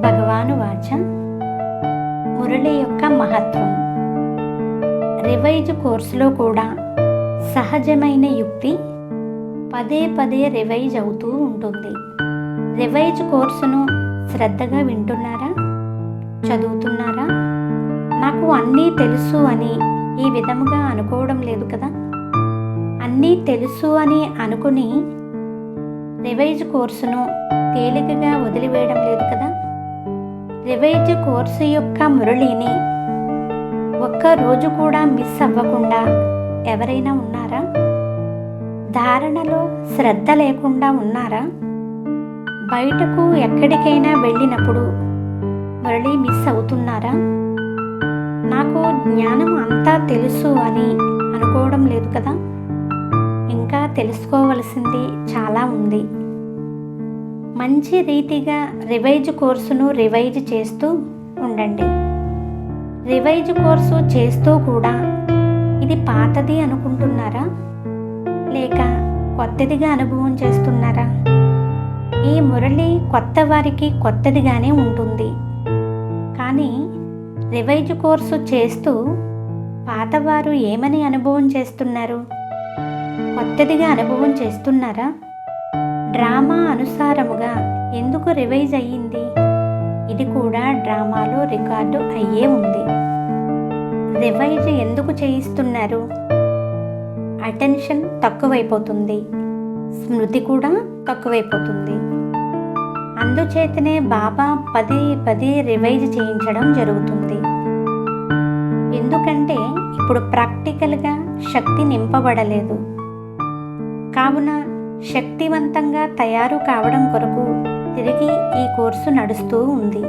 భగవాను వాచం. మురళి యొక్క మహత్వం. రివైజ్ కోర్సులో కూడా సహజమైన యుక్తి పదే పదే రివైజ్ అవుతూ ఉంటుంది. రివైజ్ కోర్సును శ్రద్ధగా వింటున్నారా? చదువుతున్నారా? నాకు అన్నీ తెలుసు అని ఈ విధముగా అనుకోవడం లేదు కదా? అన్నీ తెలుసు అని అనుకుని రివైజ్ కోర్సును తేలికగా వదిలివేయడం లేదు కదా? రివైజ్ కోర్సు యొక్క మురళిని ఒక్క రోజు కూడా మిస్ అవ్వకుండా ఎవరైనా ఉన్నారా? ధారణలో శ్రద్ధ లేకుండా ఉన్నారా? బయటకు ఎక్కడికైనా వెళ్ళినప్పుడు మురళి మిస్ అవుతున్నారా? నాకు జ్ఞానం అంతా తెలుసు అని అనుకోవడం లేదు కదా? ఇంకా తెలుసుకోవలసింది చాలా ఉంది. మంచి రీతిగా రివైజ్ కోర్సును రివైజ్ చేస్తూ ఉండండి. రివైజ్ కోర్సు చేస్తూ కూడా ఇది పాతది అనుకుంటున్నారా? లేక కొత్తదిగా అనుభవం చేస్తున్నారా? ఈ మురళి కొత్త వారికి కొత్తదిగానే ఉంటుంది. కానీ రివైజ్ కోర్సు చేస్తూ పాతవారు ఏమని అనుభవం చేస్తున్నారు? కొత్తదిగా అనుభవం చేస్తున్నారా? డ్రామా అనుసారముగా ఎందుకు రివైజ్ అయ్యింది? ఇది కూడా డ్రామాలో రికార్డు అయ్యే ఉంది. రివైజ్ ఎందుకు చేయిస్తున్నారు? అటెన్షన్ తక్కువైపోతుంది. స్మృతి కూడా తక్కువైపోతుంది. అందుచేతనే బాబా పదే పదే రివైజ్ చేయించడం జరుగుతుంది. ఎందుకంటే ఇప్పుడు ప్రాక్టికల్గా శక్తి నింపబడలేదు. కావున శక్తివంతంగా తయారు కావడం కొరకు తిరిగి ఈ కోర్సు నడుస్తూ ఉంది.